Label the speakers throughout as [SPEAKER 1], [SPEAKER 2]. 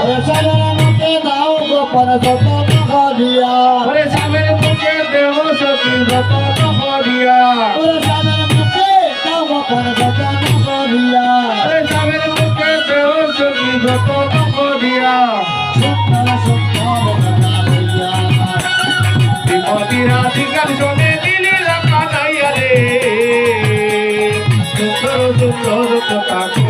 [SPEAKER 1] সাগর মুখে দাও গোপন সত করিয়া
[SPEAKER 2] ওরে সাগর মুখে দেহ সখী যত করিয়া
[SPEAKER 1] ওরে সাগর মুখে দাও গোপন সত করিয়া
[SPEAKER 2] ওরে সাগর মুখে দেহ সখী যত করিয়া
[SPEAKER 1] সুন্দর সুন্দর কথা হইয়া
[SPEAKER 2] শ্রীমতী রাধিকার শোনে দিলি রাখা নাইয়া রে সুন্দর সুন্দর কথা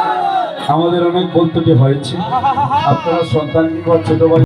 [SPEAKER 3] আমাদের অনেক বন্ধুটি হয়েছে। আপনারা সন্তান নির্ভর ছোট